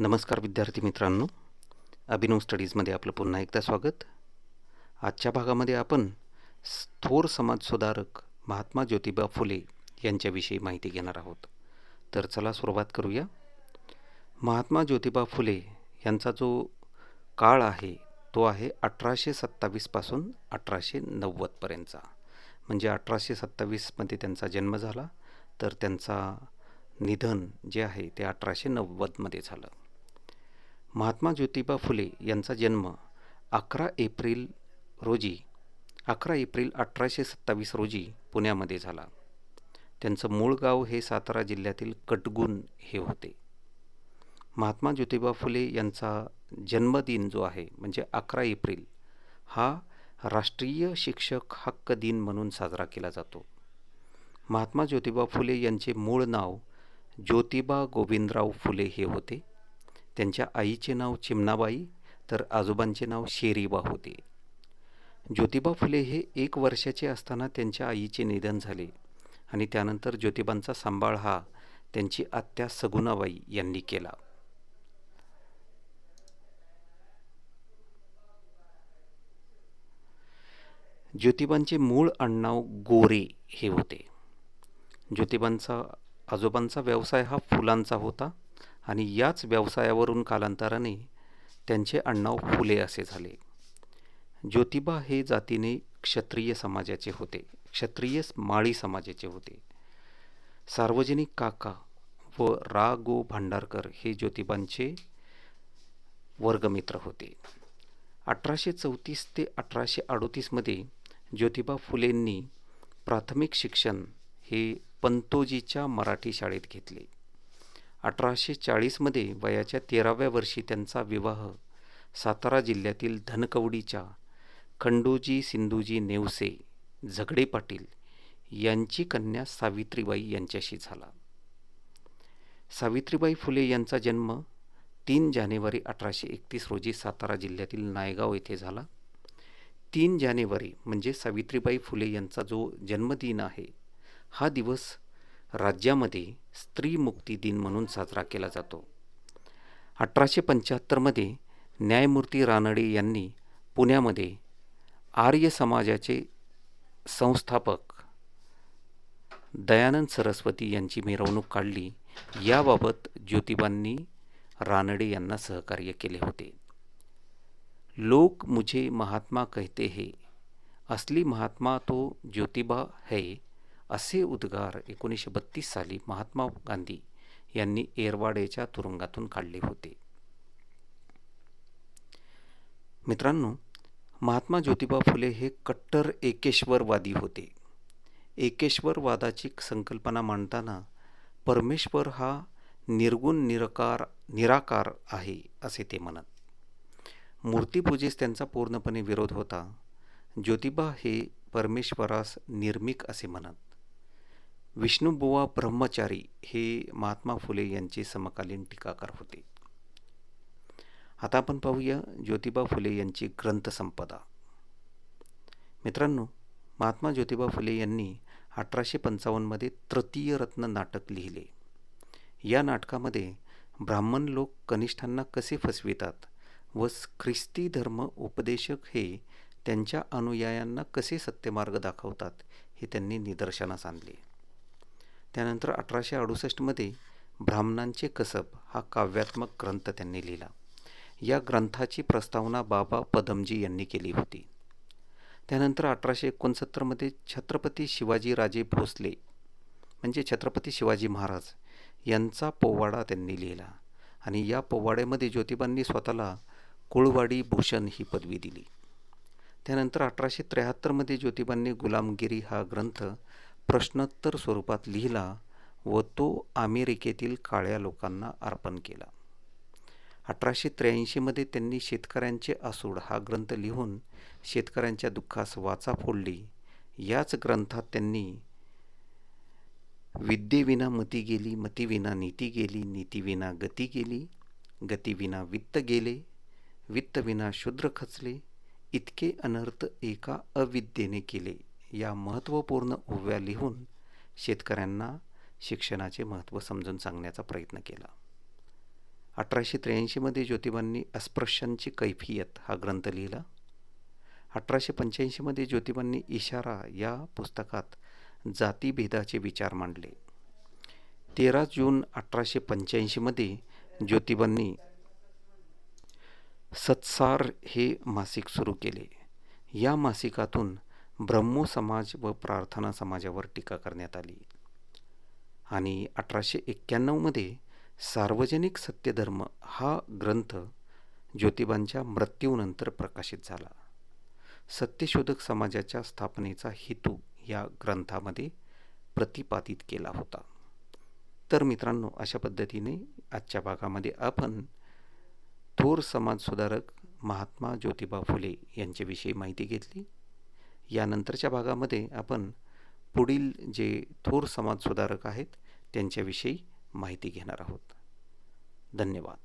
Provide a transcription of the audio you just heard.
नमस्कार विद्यार्थी मित्रांनो. अभिनव स्टडीजमध्ये आपलं पुन्हा एकदा स्वागत. आजच्या भागामध्ये आपण थोर समाजसुधारक महात्मा ज्योतिबा फुले यांच्याविषयी माहिती घेणार आहोत. तर चला सुरुवात करूया. महात्मा ज्योतिबा फुले यांचा जो काळ आहे तो आहे अठराशे सत्तावीसपासून अठराशे नव्वदपर्यंतचा म्हणजे अठराशे सत्तावीसमध्ये त्यांचा जन्म झाला. तर त्यांचा निधन जे आहे ते अठराशे नव्वदमध्ये झालं. महात्मा ज्योतिबा फुले यांचा जन्म अकरा एप्रिल रोजी अकरा एप्रिल अठराशे सत्तावीस रोजी पुण्यामध्ये झाला. त्यांचं मूळ गाव हे सातारा जिल्ह्यातील कटगुण हे होते. महात्मा ज्योतिबा फुले यांचा जन्मदिन जो आहे म्हणजे अकरा एप्रिल हा राष्ट्रीय शिक्षक हक्क दिन म्हणून साजरा केला जातो. महात्मा ज्योतिबा फुले यांचे मूळ नाव ज्योतिबा गोविंदराव फुले हे होते. त्यांच्या आईचे नाव चिमणाबाई तर आजोबांचे नाव शेरीबा होते. ज्योतिबा फुले हे एक वर्षाचे असताना त्यांच्या आईचे निधन झाले आणि त्यानंतर ज्योतिबांचा सांभाळ हा त्यांची आत्या सगुणाबाई यांनी केला. ज्योतिबांचे मूळ आडनाव गोरे हे होते. ज्योतिबांचा आजोबांचा व्यवसाय हा फुलांचा होता. आणि याच व्यवसायावरून कालांतराने त्यांचे अण्णाव फुले असे झाले. ज्योतिबा हे जातीने क्षत्रिय समाजाचे होते. क्षत्रिय माळी समाजाचे होते. सार्वजनिक काका व रा गो भांडारकर हे ज्योतिबांचे वर्गमित्र होते. अठराशे चौतीस ते अठराशे अडोतीसमध्ये ज्योतिबा फुलेंनी प्राथमिक शिक्षण हे पंतोजीच्या मराठी शाळेत घेतले. अठराशे चाळीसमध्ये वयाच्या तेराव्या वर्षी त्यांचा विवाह सातारा जिल्ह्यातील धनकवडीच्या खंडोजी सिंधूजी नेवसे झगडे पाटील यांची कन्या सावित्रीबाई यांच्याशी झाला. सावित्रीबाई फुले यांचा जन्म तीन जानेवारी अठराशे एकतीस रोजी सातारा जिल्ह्यातील नायगाव येथे झाला. तीन जानेवारी म्हणजे सावित्रीबाई फुले यांचा जो जन्मदिन आहे हा दिवस राज्यामध्ये स्त्री मुक्ती दिन म्हणून साजरा केला जातो. अठराशे पंच्याहत्तरमध्ये न्यायमूर्ती रानडे यांनी पुण्यामध्ये आर्य समाजाचे संस्थापक दयानंद सरस्वती यांची मिरवणूक काढली. याबाबत ज्योतिबांनी रानडे यांना सहकार्य केले होते. लोक मुझे महात्मा कहते हे. असली महात्मा तो ज्योतिबा है. असे उद्गार एकोणीसशे बत्तीस साली महात्मा गांधी यांनी एरवाडेच्या तुरुंगातून काढले होते. मित्रांनो महात्मा ज्योतिबा फुले हे कट्टर एकेश्वरवादी होते. एकेश्वरवादाची संकल्पना मांडताना परमेश्वर हा निर्गुण निरकार निराकार आहे असे ते म्हणत. मूर्तीपूजेस त्यांचा पूर्णपणे विरोध होता. ज्योतिबा हे परमेश्वरास निर्मिक असे म्हणत. विष्णुबुवा ब्रह्मचारी हे महात्मा फुले यांचे समकालीन टीकाकार होते. आता आपण पाहूया ज्योतिबा फुले यांची ग्रंथसंपदा मित्रांनो महात्मा ज्योतिबा फुले यांनी अठराशे पंचावन्नमध्ये तृतीय रत्न नाटक लिहिले. या नाटकामध्ये ब्राह्मण लोक कनिष्ठांना कसे फसवितात व ख्रिस्ती धर्म उपदेशक हे त्यांच्या अनुयायांना कसे सत्यमार्ग दाखवतात हे त्यांनी निदर्शनास आणले. त्यानंतर अठराशे अडुसष्टमध्ये ब्राह्मणांचे कसब हा काव्यात्मक ग्रंथ त्यांनी लिहिला. या ग्रंथाची प्रस्तावना बाबा पदमजी यांनी केली होती. त्यानंतर अठराशे एकोणसत्तरमध्ये छत्रपती शिवाजीराजे भोसले म्हणजे छत्रपती शिवाजी महाराज यांचा पोवाडा त्यांनी लिहिला आणि या पोवाड्यामध्ये ज्योतिबांनी स्वतःला कुळवाडी भूषण ही पदवी दिली. त्यानंतर अठराशे त्र्याहत्तरमध्ये ज्योतिबांनी गुलामगिरी हा ग्रंथ प्रश्नोत्तर स्वरूपात लिहिला व तो अमेरिकेतील काळ्या लोकांना अर्पण केला. अठराशे त्र्याऐंशीमध्ये त्यांनी शेतकऱ्यांचे आसूड हा ग्रंथ लिहून शेतकऱ्यांच्या दुःखास वाचा फोडली. याच ग्रंथात त्यांनी विद्येविना मती गेली मतीविना नीती गेली नीतीविना गती गेली गतीविना वित्त गेले वित्तविना शूद्र खचले इतके अनर्थ एका अविद्येने केले. या महत्त्वपूर्ण ओव्या लिहून शेतकऱ्यांना शिक्षणाचे महत्त्व समजून सांगण्याचा प्रयत्न केला. अठराशे त्र्याऐंशीमध्ये ज्योतिबांनी अस्पृश्यांची कैफियत हा ग्रंथ लिहिला. अठराशे पंच्याऐंशीमध्ये ज्योतिबांनी इशारा या पुस्तकात जातीभेदाचे विचार मांडले. तेरा जून अठराशे पंच्याऐंशीमध्ये ज्योतिबांनी सत्सार हे मासिक सुरू केले. या मासिकातून ब्रह्मो समाज व प्रार्थना समाजावर टीका करण्यात आली. आणि अठराशे एक्क्याण्णवमध्ये सार्वजनिक सत्यधर्म हा ग्रंथ ज्योतिबांच्या मृत्यूनंतर प्रकाशित झाला. सत्यशोधक समाजाच्या स्थापनेचा हेतू या ग्रंथामध्ये प्रतिपादित केला होता. तर मित्रांनो अशा पद्धतीने आजच्या भागामध्ये आपण थोर समाजसुधारक महात्मा ज्योतिबा फुले यांच्याविषयी माहिती घेतली. यानंतरच्या भागामध्ये आपण पुढील जे थोर समाजसुधारक आहेत त्यांच्याविषयी माहिती घेणार आहोत. धन्यवाद.